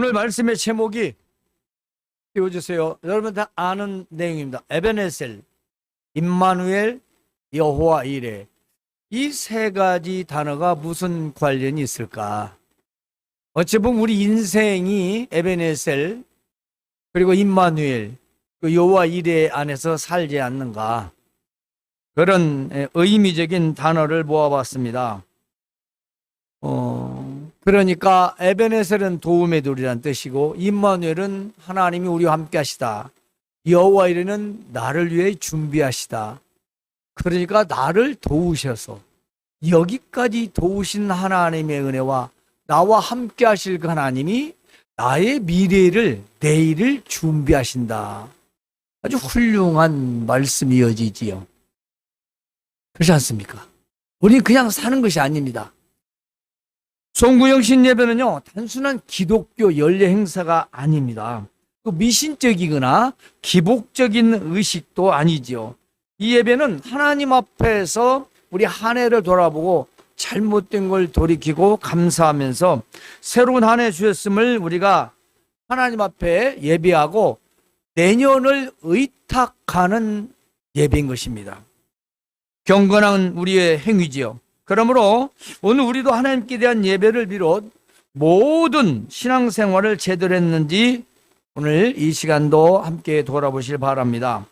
오늘 말씀의 제목이 띄워주세요. 여러분 다 아는 내용입니다. 에베네셀, 임마누엘, 여호와 이레. 이 세 가지 단어가 무슨 관련이 있을까? 어찌 보면 우리 인생이 에베네셀 그리고 임마누엘 그 여호와 이레 안에서 살지 않는가? 그런 에, 의미적인 단어를 모아봤습니다. 어, 그러니까 에베네셀은 도움의 돌이란 뜻이고 임마누엘은 하나님이 우리와 함께 하시다. 여호와 이레는 나를 위해 준비하시다. 그러니까 나를 도우셔서 여기까지 도우신 하나님의 은혜와 나와 함께 하실 그 하나님이 나의 미래를 내일을 준비하신다. 아주 훌륭한 말씀이 이어지지요. 그렇지 않습니까? 우리는 그냥 사는 것이 아닙니다. 송구영신 예배는요, 단순한 기독교 연례 행사가 아닙니다. 또 미신적이거나 기복적인 의식도 아니지요. 이 예배는 하나님 앞에서 우리 한 해를 돌아보고 잘못된 걸 돌이키고 감사하면서 새로운 한 해 주셨음을 우리가 하나님 앞에 예배하고 내년을 의탁하는 예배인 것입니다. 경건한 우리의 행위지요. 그러므로 오늘 우리도 하나님께 대한 예배를 비롯 모든 신앙생활을 제대로 했는지 오늘 이 시간도 함께 돌아보실 바랍니다.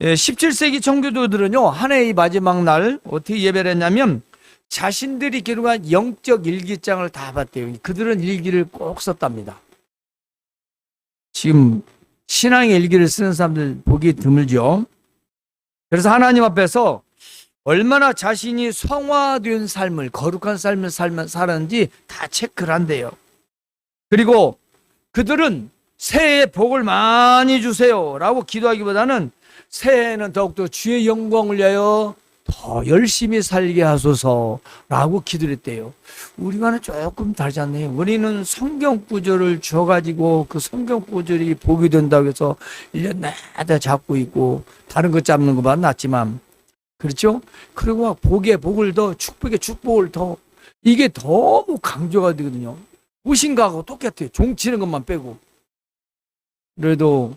17세기 청교도들은요, 한 해의 마지막 날 어떻게 예배를 했냐면 자신들이 기록한 영적 일기장을 다 봤대요. 그들은 일기를 꼭 썼답니다. 지금 신앙의 일기를 쓰는 사람들 보기 드물죠. 그래서 하나님 앞에서 얼마나 자신이 성화된 삶을 거룩한 삶을 살면 살았는지 다 체크를 한대요. 그리고 그들은 새해에 복을 많이 주세요라고 기도하기보다는 새해에는 더욱더 주의 영광을 위하여 더 열심히 살게 하소서라고 기도를 했대요. 우리와는 조금 다르지 않네요. 우리는 성경 구절을 줘가지고 그 성경 구절이 복이 된다고 해서 1년 내내 잡고 있고 다른 거 잡는 것보다 낫지만 그렇죠? 그리고 막 복에 복을 더 축복에 축복을 더 이게 너무 강조가 되거든요. 무신가하고 똑같아요. 종치는 것만 빼고. 그래도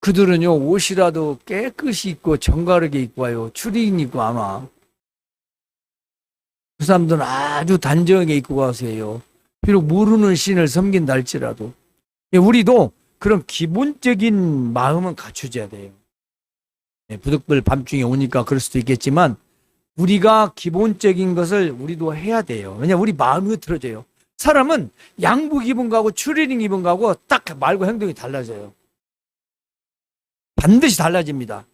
그들은요 옷이라도 깨끗이 입고 정갈하게 입고 와요. 추리닝 입고 안 와. 그 사람들은 아주 단정하게 입고 가세요. 비록 모르는 신을 섬긴다 할지라도. 예, 우리도 그런 기본적인 마음은 갖춰줘야 돼요. 네, 부득불 밤중에 오니까 그럴 수도 있겠지만 우리가 기본적인 것을 우리도 해야 돼요. 왜냐 우리 마음이 틀어져요. 사람은 양복 입은 거하고 추리닝 입은 거하고 딱 말고 행동이 달라져요. 반드시 달라집니다.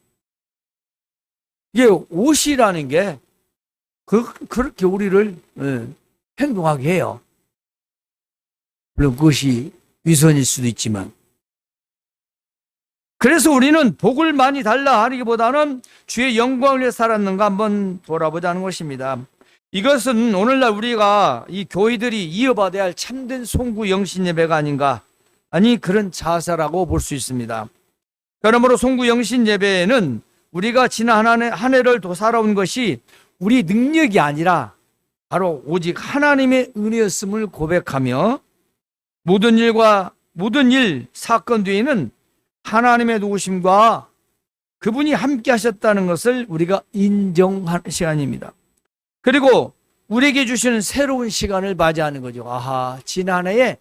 이게 옷이라는 게 그, 그렇게 우리를 예, 행동하게 해요. 물론 그것이 위선일 수도 있지만 그래서 우리는 복을 많이 달라 하기보다는 주의 영광을 위해 살았는가 한번 돌아보자는 것입니다. 이것은 오늘날 우리가 이 교회들이 이어받아야 할 참된 송구 영신 예배가 아닌가 아니 그런 자세라고 볼 수 있습니다. 그러므로 송구 영신 예배는 우리가 지난 한, 해를 더 살아온 것이 우리 능력이 아니라 바로 오직 하나님의 은혜였음을 고백하며 모든 일과 모든 일 사건 뒤에는 하나님의 도우심과 그분이 함께 하셨다는 것을 우리가 인정하는 시간입니다. 그리고 우리에게 주시는 새로운 시간을 맞이하는 거죠. 아하, 지난해에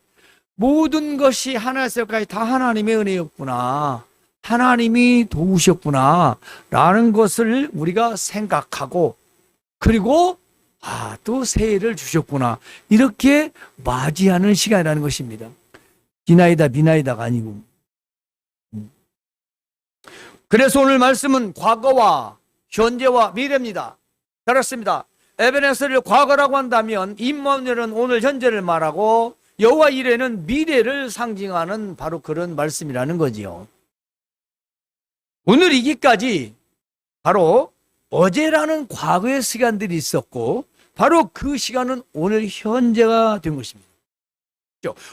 모든 것이 하나에서까지 다 하나님의 은혜였구나. 하나님이 도우셨구나. 라는 것을 우리가 생각하고, 그리고, 아, 또 새해를 주셨구나. 이렇게 맞이하는 시간이라는 것입니다. 비나이다, 비나이다가 아니고. 그래서 오늘 말씀은 과거와 현재와 미래입니다. 그렇습니다. 에베네스를 과거라고 한다면 임마누엘은 오늘 현재를 말하고 여호와 이레는 미래를 상징하는 바로 그런 말씀이라는 거지요. 오늘 이기까지 바로 어제라는 과거의 시간들이 있었고 바로 그 시간은 오늘 현재가 된 것입니다.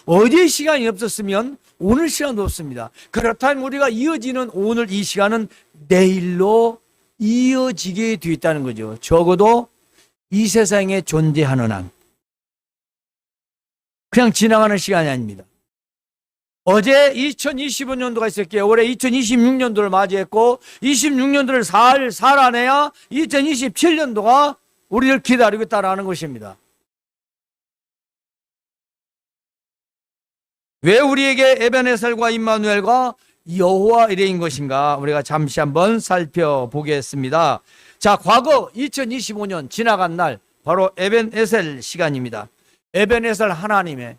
어제 시간이 없었으면 오늘 시간도 없습니다. 그렇다면 우리가 이어지는 오늘 이 시간은 내일로 이어지게 되어 있다는 거죠. 적어도 이 세상에 존재하는 한. 그냥 지나가는 시간이 아닙니다. 어제 2025년도가 있었기에 올해 2026년도를 맞이했고 26년도를 살 살아내야 2027년도가 우리를 기다리고 있다라는 것입니다. 왜 우리에게 에베네셀과 임마누엘과 여호와 이레인 것인가 우리가 잠시 한번 살펴보겠습니다. 자, 과거 2025년 지나간 날 바로 에벤에셀 시간입니다. 에벤에셀 하나님의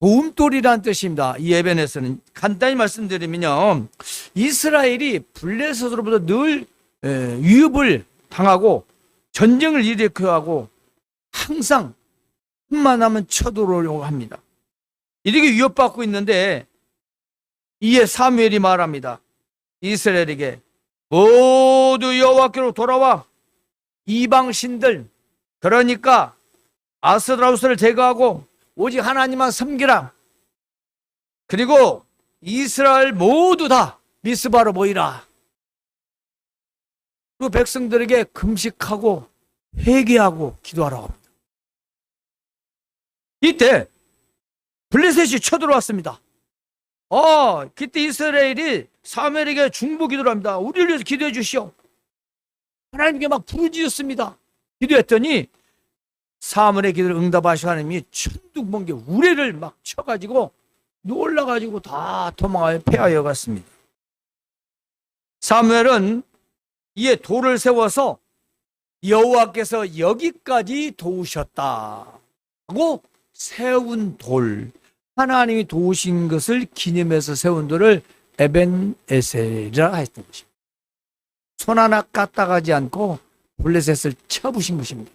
도움돌이란 뜻입니다. 이 에벤에셀은 간단히 말씀드리면요. 이스라엘이 블레셋으로부터 늘 에, 위협을 당하고 전쟁을 일으켜야 하고 항상 틈만 하면 쳐들어오려고 합니다. 이렇게 위협받고 있는데 이에 사무엘이 말합니다. 이스라엘에게 모두 여호와께로 돌아와 이방 신들 그러니까 아스드라우스를 제거하고 오직 하나님만 섬기라. 그리고 이스라엘 모두 다 미스바로 모이라. 그 백성들에게 금식하고 회개하고 기도하라고 합니다. 이때 블레셋이 쳐들어왔습니다. 어, 그때 이스라엘이 사무엘에게 중보 기도를 합니다. 우리를 위해서 기도해 주시오. 하나님께 막 부르짖었습니다. 기도했더니 사무엘의 기도를 응답하시고 하나님이 천둥 번개 우레를 막 쳐가지고 놀라가지고 다 도망하여 패하여 갔습니다. 사무엘은 이에 돌을 세워서 여호와께서 여기까지 도우셨다 하고 세운 돌 하나님이 도우신 것을 기념해서 세운 돌을 에벤에셀이라 했던 것입니다. 손 하나 까딱하지 않고 블레셋을 쳐부신 것입니다.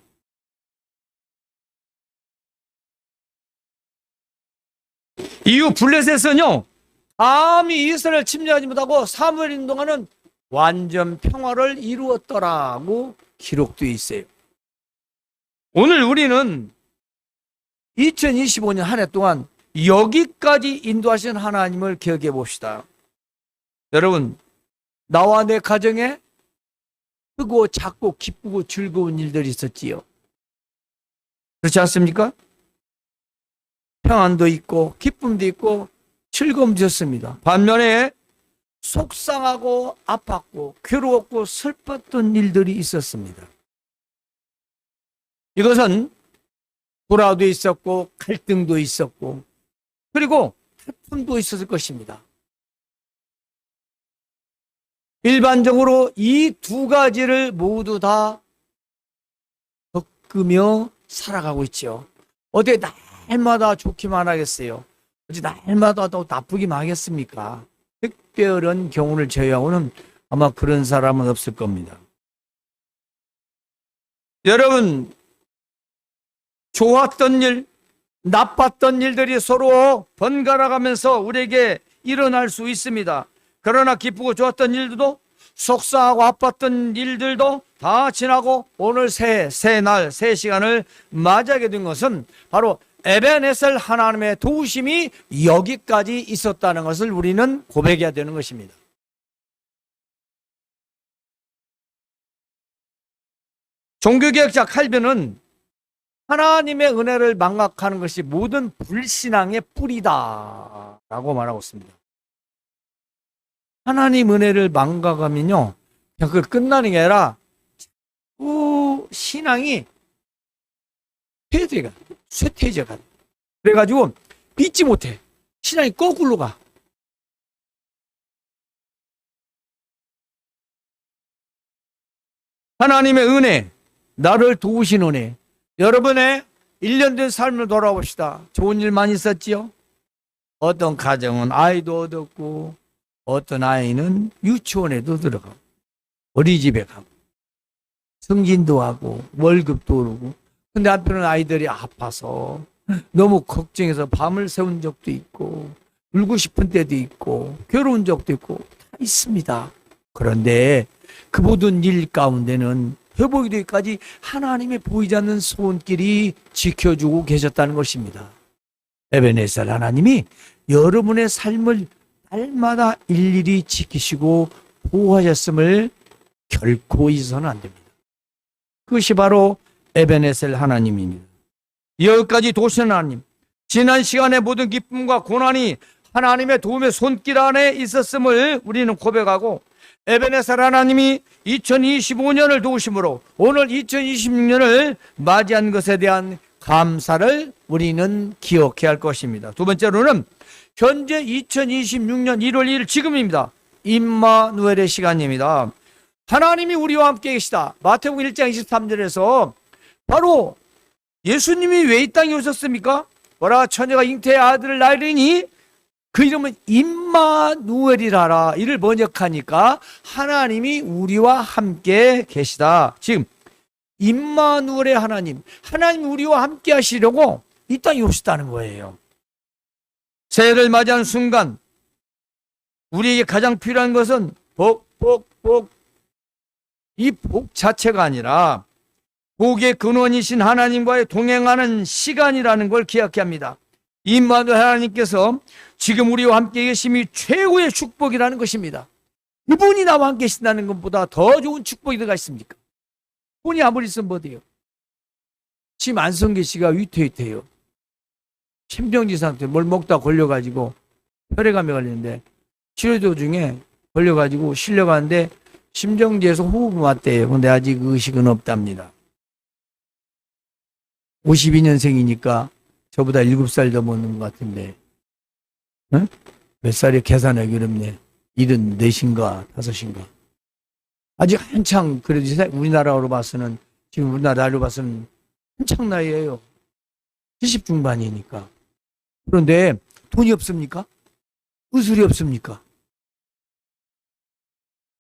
이후 블레셋은요 감히 이스라엘 침략하지 못하고 사무엘인 동안은 완전 평화를 이루었더라고 기록되어 있어요. 오늘 우리는 2025년 한 해 동안 여기까지 인도하신 하나님을 기억해 봅시다. 여러분, 나와 내 가정에 크고 작고 기쁘고 즐거운 일들이 있었지요. 그렇지 않습니까? 평안도 있고 기쁨도 있고 즐거움도 있었습니다. 반면에 속상하고 아팠고 괴로웠고 슬펐던 일들이 있었습니다. 이것은 불화도 있었고 갈등도 있었고 그리고 태풍도 있었을 것입니다. 일반적으로 이 두 가지를 모두 다 겪으며 살아가고 있죠. 어떻게 날마다 좋기만 하겠어요? 어찌 날마다 또 나쁘기만 하겠습니까? 특별한 경우를 제외하고는 아마 그런 사람은 없을 겁니다. 여러분, 좋았던 일, 나빴던 일들이 서로 번갈아 가면서 우리에게 일어날 수 있습니다. 그러나 기쁘고 좋았던 일들도 속상하고 아팠던 일들도 다 지나고 오늘 새, 새 날, 새 시간을 맞이하게 된 것은 바로 에베네셀 하나님의 도우심이 여기까지 있었다는 것을 우리는 고백해야 되는 것입니다. 종교개혁자 칼빈은 하나님의 은혜를 망각하는 것이 모든 불신앙의 뿌리다 라고 말하고 있습니다. 하나님 은혜를 망각하면요, 그냥 그 끝나는 게 아니라 자꾸 신앙이 폐쇄가, 쇠퇴제가. 그래가지고 믿지 못해. 신앙이 거꾸로 가. 하나님의 은혜, 나를 도우신 은혜. 여러분의 1년 된 삶을 돌아봅시다. 좋은 일 많이 있었지요? 어떤 가정은 아이도 얻었고, 어떤 아이는 유치원에도 들어가고, 어린이집에 가고, 승진도 하고, 월급도 오르고, 근데 한편은 아이들이 아파서 너무 걱정해서 밤을 새운 적도 있고, 울고 싶은 때도 있고, 괴로운 적도 있고, 다 있습니다. 그런데 그 모든 일 가운데는 회복이 되기까지 하나님의 보이지 않는 손길이 지켜주고 계셨다는 것입니다. 에베네셀 하나님이 여러분의 삶을 날마다 일일이 지키시고 보호하셨음을 결코 잊어서는 안 됩니다. 그것이 바로 에베네셀 하나님입니다. 여기까지 도신 하나님, 지난 시간의 모든 기쁨과 고난이 하나님의 도움의 손길 안에 있었음을 우리는 고백하고 에베네살 하나님이 2025년을 도우심으로 오늘 2026년을 맞이한 것에 대한 감사를 우리는 기억해야 할 것입니다. 두 번째로는 현재 2026년 1월 1일 지금입니다. 임마누엘의 시간입니다. 하나님이 우리와 함께 계시다. 마태복음 1장 23절에서 바로 예수님이 왜 이 땅에 오셨습니까? 뭐라 처녀가 잉태의 아들을 낳으리니 그 이름은 임마누엘이라라. 이를 번역하니까 하나님이 우리와 함께 계시다. 지금 임마누엘의 하나님, 하나님 우리와 함께 하시려고 이 땅에 오셨다는 거예요. 새해를 맞이하는 순간 우리에게 가장 필요한 것은 복, 복, 복. 이 복 자체가 아니라 복의 근원이신 하나님과의 동행하는 시간이라는 걸 기억해야 합니다. 임마누엘 하나님께서 지금 우리와 함께 계심이 최고의 축복이라는 것입니다. 이분이 나와 함께 계신다는 것보다 더 좋은 축복이 들어가 있습니까? 본이 아무리 있으면 뭐돼요? 지금 안성기 씨가 위태위태해요. 심정지 상태 뭘 먹다 걸려가지고 혈액암에 걸렸는데 치료 도중에 걸려가지고 실려가는데 심정지에서 호흡이 왔대요. 근데 아직 의식은 없답니다. 52년생이니까 저보다 7살 더 먹는 것 같은데 응? 몇 살이 계산하기 어렵네. 74인가 5인가. 아직 한창 그래도 세- 우리나라로 봐서는 지금 우리나라로 봐서는 한창 나이에요. 70 중반이니까. 그런데 돈이 없습니까? 의술이 없습니까?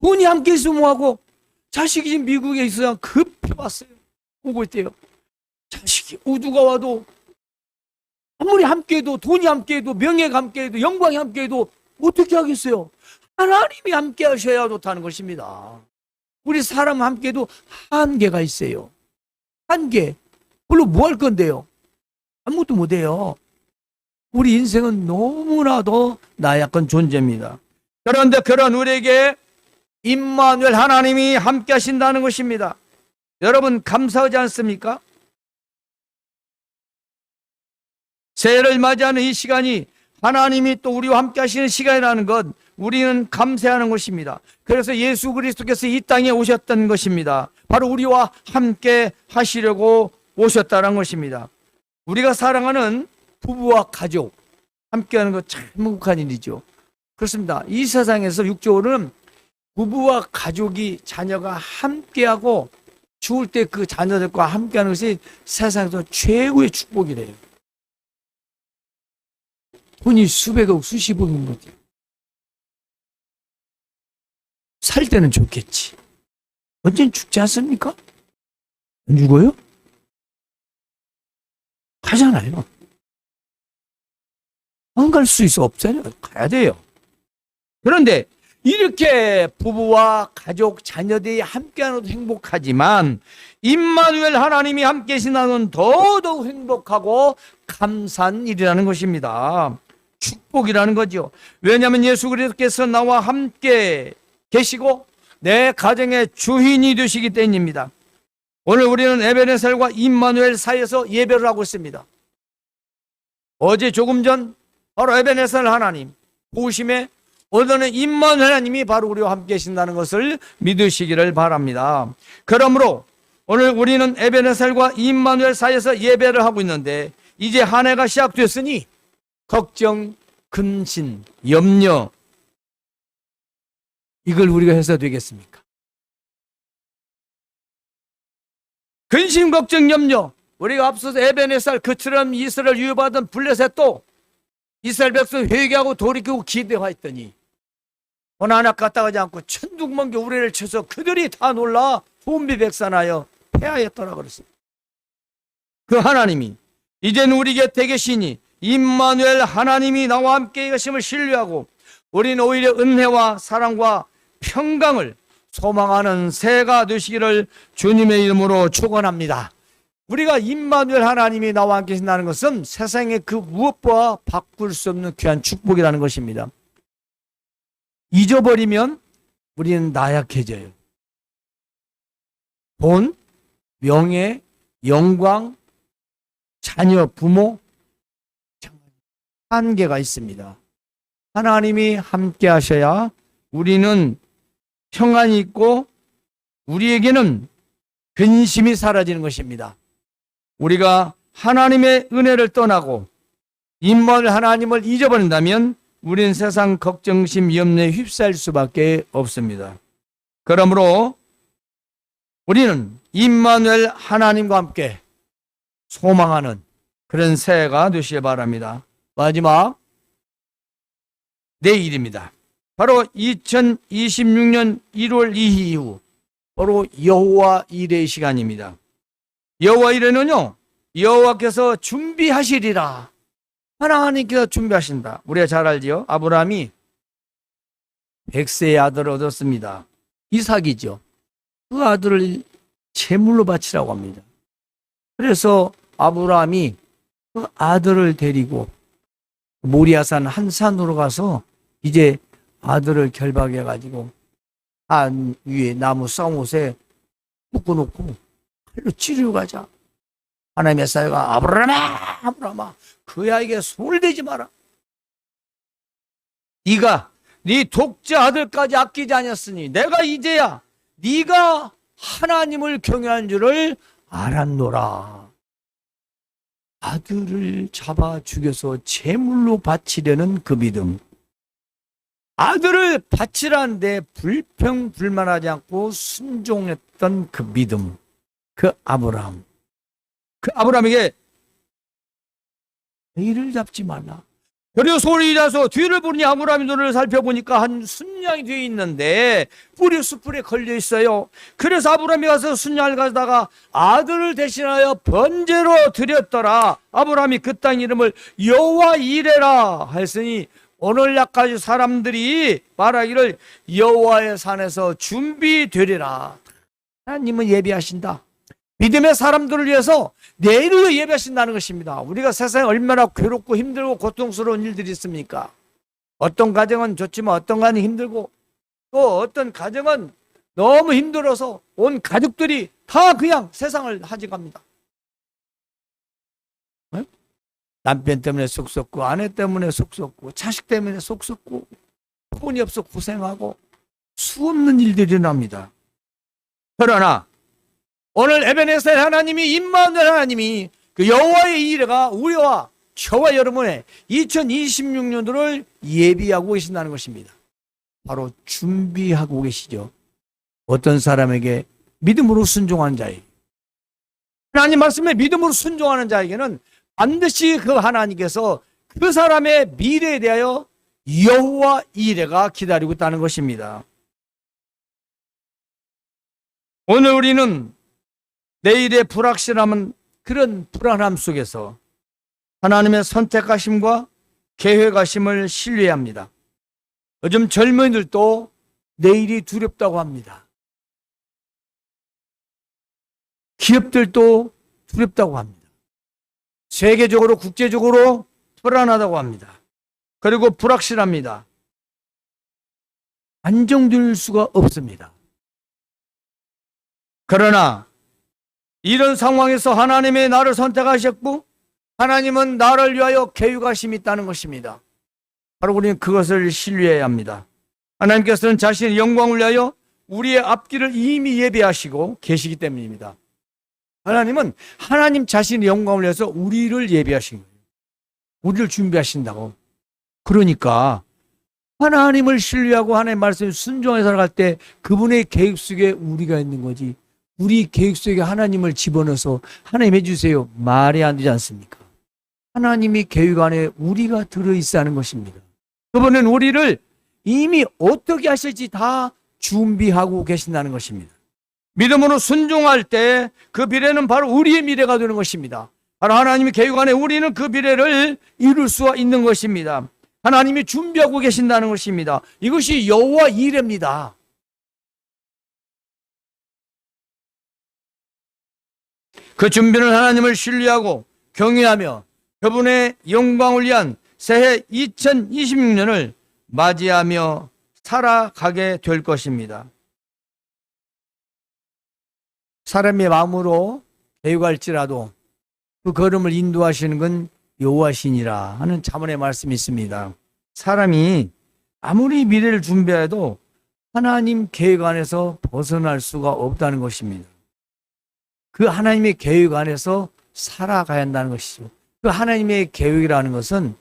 돈이 함께 있으면 뭐하고 자식이 지금 미국에 있어야 급히 왔어요. 오고 있대요. 자식이 우두가 와도 아무리 함께해도 돈이 함께해도 명예가 함께해도 영광이 함께해도 어떻게 하겠어요? 하나님이 함께 하셔야 좋다는 것입니다. 우리 사람 함께도 한계가 있어요. 한계. 물론 뭐 할 건데요? 아무것도 못해요. 우리 인생은 너무나도 나약한 존재입니다. 그런데 그런 우리에게 임마누엘 하나님이 함께 하신다는 것입니다. 여러분 감사하지 않습니까? 새해를 맞이하는 이 시간이 하나님이 또 우리와 함께 하시는 시간이라는 것 우리는 감사하는 것입니다. 그래서 예수 그리스도께서 이 땅에 오셨던 것입니다. 바로 우리와 함께 하시려고 오셨다는 것입니다. 우리가 사랑하는 부부와 가족 함께하는 것 참 행복한 일이죠. 그렇습니다. 이 세상에서 육적으로는 부부와 가족이 자녀가 함께하고 죽을 때 그 자녀들과 함께하는 것이 세상에서 최고의 축복이래요. 돈이 수백억, 수십억인 거지. 살 때는 좋겠지. 언젠 죽지 않습니까? 안 죽어요? 가잖아요. 안 갈 수 있어 없잖아요. 가야 돼요. 그런데 이렇게 부부와 가족, 자녀들이 함께하는 것도 행복하지만 임마누엘 하나님이 함께 계시나는 더더욱 행복하고 감사한 일이라는 것입니다. 축복이라는 거죠. 왜냐하면 예수 그리스도께서 나와 함께 계시고 내 가정의 주인이 되시기 때문입니다. 오늘 우리는 에베네셀과 임마누엘 사이에서 예배를 하고 있습니다. 어제 조금 전 바로 에베네셀 하나님 보심에 오늘은 임마누엘 하나님이 바로 우리와 함께 계신다는 것을 믿으시기를 바랍니다. 그러므로 오늘 우리는 에베네셀과 임마누엘 사이에서 예배를 하고 있는데 이제 한 해가 시작됐으니 걱정, 근심, 염려 이걸 우리가 해서 되겠습니까? 근심, 걱정, 염려 우리가 앞서서 에베네살 그처럼 이스라엘 유업하던 블레셋도 이스라엘 백성 회개하고 돌이키고 기대하였더니 어느 하나 갔다가지 않고 천둥번개 우레를 쳐서 그들이 다 놀라 분비백산하여 패하였더라 그랬습니다. 그 하나님이 이제는 우리 곁에 계시니 임마누엘 하나님이 나와 함께 계심을 신뢰하고 우리는 오히려 은혜와 사랑과 평강을 소망하는 새가 되시기를 주님의 이름으로 축원합니다. 우리가 임마누엘 하나님이 나와 함께 계신다는 것은 세상의 그 무엇보다 바꿀 수 없는 귀한 축복이라는 것입니다. 잊어버리면 우리는 나약해져요. 돈, 명예, 영광, 자녀, 부모, 한계가 있습니다. 하나님이 함께 하셔야 우리는 평안이 있고 우리에게는 근심이 사라지는 것입니다. 우리가 하나님의 은혜를 떠나고 인물 하나님을 잊어버린다면 우리는 세상 걱정심 염려에 휩싸일 수밖에 없습니다. 그러므로 우리는 임마누엘 하나님과 함께 소망하는 그런 새해가 되시길 바랍니다. 마지막 내일입니다. 바로 2026년 1월 2일 이후 바로 여호와 일의 시간입니다. 여호와 일에는요 여호와께서 준비하시리라 하나님께서 준비하신다. 우리가 잘 알지요. 아브라함이 백세의 아들을 얻었습니다. 이삭이죠. 그 아들을 제물로 바치라고 합니다. 그래서 아브라함이 그 아들을 데리고 모리아산 한 산으로 가서 이제 아들을 결박해 가지고 산 위에 나무 쌍옷에 묶어놓고 칼로 찌르고 가자. 하나님의 사회가 아브라함아 아브라함아 그 아이에게 손을 대지 마라. 네가 네 독자 아들까지 아끼지 아니었으니 내가 이제야 네가 하나님을 경외한 줄을 알았노라. 아들을 잡아 죽여서 제물로 바치려는 그 믿음. 아들을 바치라는데 불평불만하지 않고 순종했던 그 믿음. 그 아브라함. 그 아브라함에게 이를 잡지 말라. 그리고 소리 나서 뒤를 보니 아브라함이 눈을 살펴보니까 한 순양이 뒤에 있는데 뿌리 수풀에 걸려 있어요. 그래서 아브라함이 가서 순양을 가다가 아들을 대신하여 번제로 드렸더라. 아브라함이 그 땅 이름을 여호와 이레라 했으니 오늘날까지 사람들이 말하기를 여호와의 산에서 준비되리라. 하나님은 예비하신다. 믿음의 사람들을 위해서 내일로 예배하신다는 것입니다. 우리가 세상에 얼마나 괴롭고 힘들고 고통스러운 일들이 있습니까? 어떤 가정은 좋지만 어떤 가정은 힘들고 또 어떤 가정은 너무 힘들어서 온 가족들이 다 그냥 세상을 하직합니다. 네? 남편 때문에 속 썩고 아내 때문에 속 썩고 자식 때문에 속 썩고 돈이 없어 고생하고 수없는 일들이 일어납니다. 그러나 오늘 에베네셀 하나님이 임마누엘 하나님이 그 여호와의 이레가 우리와 저와 여러분의 2026년도를 예비하고 계신다는 것입니다. 바로 준비하고 계시죠. 어떤 사람에게 믿음으로 순종하는 자에게 하나님 말씀에 믿음으로 순종하는 자에게는 반드시 그 하나님께서 그 사람의 미래에 대하여 여호와 이레가 기다리고 있다는 것입니다. 오늘 우리는 내일의 불확실함은 그런 불안함 속에서 하나님의 선택하심과 계획하심을 신뢰합니다. 요즘 젊은이들도 내일이 두렵다고 합니다. 기업들도 두렵다고 합니다. 세계적으로 국제적으로 불안하다고 합니다. 그리고 불확실합니다. 안정될 수가 없습니다. 그러나 이런 상황에서 하나님이 나를 선택하셨고 하나님은 나를 위하여 계획하심이 있다는 것입니다. 바로 우리는 그것을 신뢰해야 합니다. 하나님께서는 자신의 영광을 위하여 우리의 앞길을 이미 예배하시고 계시기 때문입니다. 하나님은 하나님 자신의 영광을 위해서 우리를 예배하신 거예요. 우리를 준비하신다고. 그러니까 하나님을 신뢰하고 하나님 말씀에 순종해 살아갈 때 그분의 계획 속에 우리가 있는 거지. 우리 계획 속에 하나님을 집어넣어서 하나님 해주세요. 말이 안 되지 않습니까? 하나님이 계획 안에 우리가 들어있어 하는 것입니다. 그분은 우리를 이미 어떻게 하실지 다 준비하고 계신다는 것입니다. 믿음으로 순종할 때 그 미래는 바로 우리의 미래가 되는 것입니다. 바로 하나님의 계획 안에 우리는 그 미래를 이룰 수가 있는 것입니다. 하나님이 준비하고 계신다는 것입니다. 이것이 여호와 이래입니다. 그 준비는 하나님을 신뢰하고 경외하며 그분의 영광을 위한 새해 2026년을 맞이하며 살아가게 될 것입니다. 사람의 마음으로 계획할지라도 그 걸음을 인도하시는 건 여호와시니라 하는 자문의 말씀이 있습니다. 사람이 아무리 미래를 준비해도 하나님 계획 안에서 벗어날 수가 없다는 것입니다. 그 하나님의 계획 안에서 살아가야 한다는 것이죠. 그 하나님의 계획이라는 것은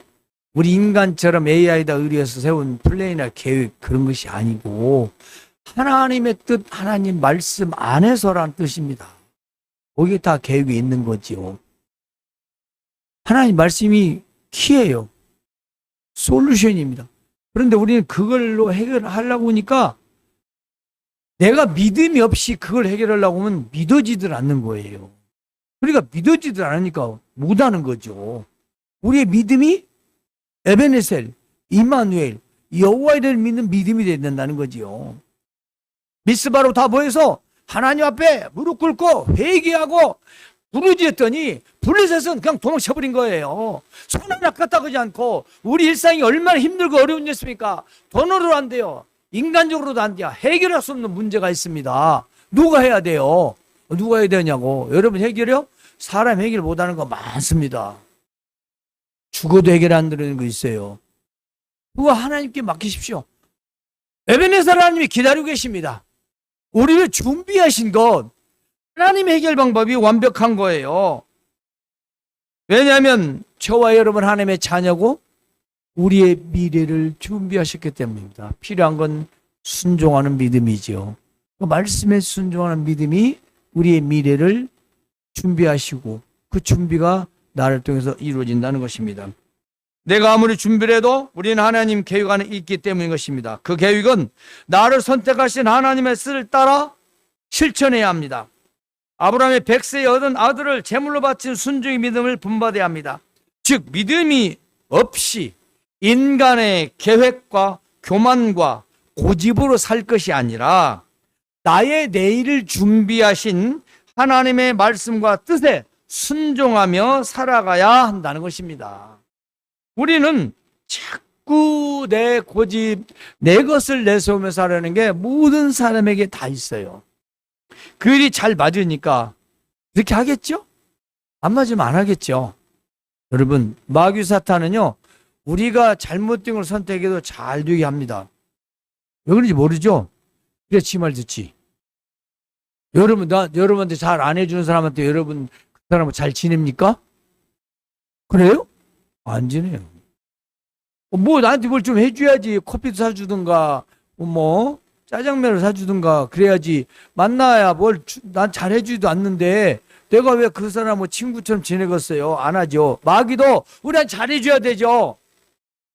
우리 인간처럼 AI다 의뢰해서 세운 플랜이나 계획 그런 것이 아니고 하나님의 뜻, 하나님 말씀 안에서란 뜻입니다. 거기에 다 계획이 있는 거지요. 하나님 말씀이 키예요. 솔루션입니다. 그런데 우리는 그걸로 해결하려고 하니까 내가 믿음이 없이 그걸 해결하려고 하면 믿어지들 않는 거예요. 그러니까 믿어지들 않으니까 못하는 거죠. 우리의 믿음이 에베네셀, 이마누엘, 여호와를 믿는 믿음이 돼야 된다는 거지요. 미스바로 다 모여서 하나님 앞에 무릎 꿇고 회개하고 부르짖었더니 블레셋은 그냥 도망쳐버린 거예요. 손 하나 까딱하지 않고 우리 일상이 얼마나 힘들고 어려운 일입니까? 돈으로 안 돼요. 인간적으로도 안 돼요. 해결할 수 없는 문제가 있습니다. 누가 해야 돼요? 누가 해야 되냐고. 여러분 해결요? 사람 해결 못하는 거 많습니다. 죽어도 해결 안 되는 거 있어요. 그거 하나님께 맡기십시오. 에베네zer 하나님이 기다리고 계십니다. 우리를 준비하신 것 하나님 해결 방법이 완벽한 거예요. 왜냐하면 저와 여러분 하나님의 자녀고 우리의 미래를 준비하셨기 때문입니다. 필요한 건 순종하는 믿음이지요. 그 말씀에 순종하는 믿음이 우리의 미래를 준비하시고 그 준비가 나를 통해서 이루어진다는 것입니다. 내가 아무리 준비를 해도 우리는 하나님 계획 안에 있기 때문인 것입니다. 그 계획은 나를 선택하신 하나님의 뜻을 따라 실천해야 합니다. 아브라함의 백세에 얻은 아들을 제물로 바친 순종의 믿음을 분받아야 합니다. 즉 믿음이 없이 인간의 계획과 교만과 고집으로 살 것이 아니라 나의 내일을 준비하신 하나님의 말씀과 뜻에 순종하며 살아가야 한다는 것입니다. 우리는 자꾸 내 고집, 내 것을 내세우면서 하려는 게 모든 사람에게 다 있어요. 그 일이 잘 맞으니까 그렇게 하겠죠? 안 맞으면 안 하겠죠. 여러분, 마귀 사탄은요, 우리가 잘못된 걸 선택해도 잘 되게 합니다. 왜 그런지 모르죠? 그래, 지말 듣지. 여러분, 나, 여러분한테 잘 안 해주는 사람한테 여러분, 그 사람은 잘 지냅니까? 그래요? 안 지내요. 어, 뭐, 나한테 뭘 좀 해줘야지. 커피도 사주든가, 뭐, 짜장면을 사주든가, 그래야지. 만나야 뭘, 난 잘해주지도 않는데, 내가 왜 그 사람을 친구처럼 지내겠어요? 안 하죠. 마귀도 우리한테 잘해줘야 되죠.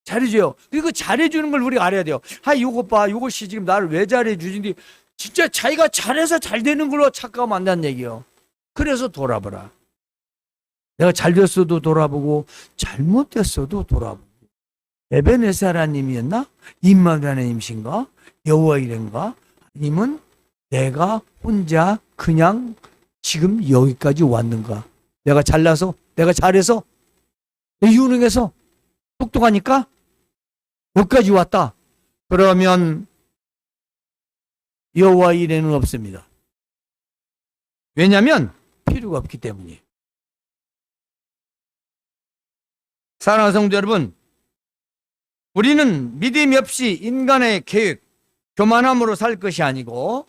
잘해줘요. 그리고 잘해주는 걸 우리가 알아야 돼요. 아, 요것 봐. 요것이 지금 나를 왜 잘해주는지, 진짜 자기가 잘해서 잘 되는 걸로 착각하면 안 된다는 얘기예요. 그래서 돌아보라. 내가 잘 됐어도 돌아보고, 잘못됐어도 돌아보고. 에베네스 하나님이었나? 임마누엘 하나님이신가? 여호와 이ren가? 아니면 내가 혼자 그냥 지금 여기까지 왔는가? 내가 잘나서? 내가 잘해서? 내 유능해서? 똑똑하니까? 여기까지 왔다. 그러면 여호와 이레는 없습니다. 왜냐하면 필요가 없기 때문이에요. 사랑하는 성도 여러분, 우리는 믿음이 없이 인간의 계획, 교만함으로 살 것이 아니고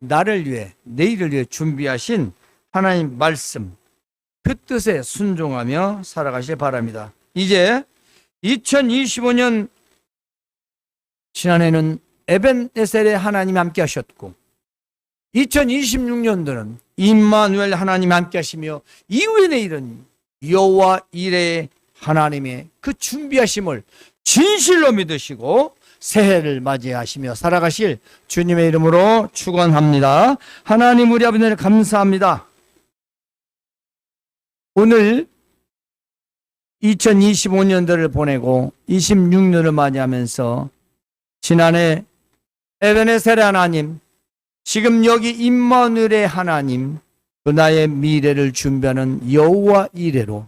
나를 위해 내일을 위해 준비하신 하나님 말씀 그 뜻에 순종하며 살아가길 바랍니다. 이제 2025년 지난해는 에벤에셀의 하나님 함께 하셨고 2026년도는 임마누엘 하나님 함께 하시며 이후의 내일은 여호와 이레의 하나님의 그 준비하심을 진실로 믿으시고 새해를 맞이하시며 살아가실 주님의 이름으로 축원합니다. 하나님 우리 아버지를 감사합니다. 오늘 2025년도를 보내고 26년을 맞이하면서 지난해 에베네셀의 하나님, 지금 여기 임마누엘의 하나님, 그 나의 미래를 준비하는 여호와 이래로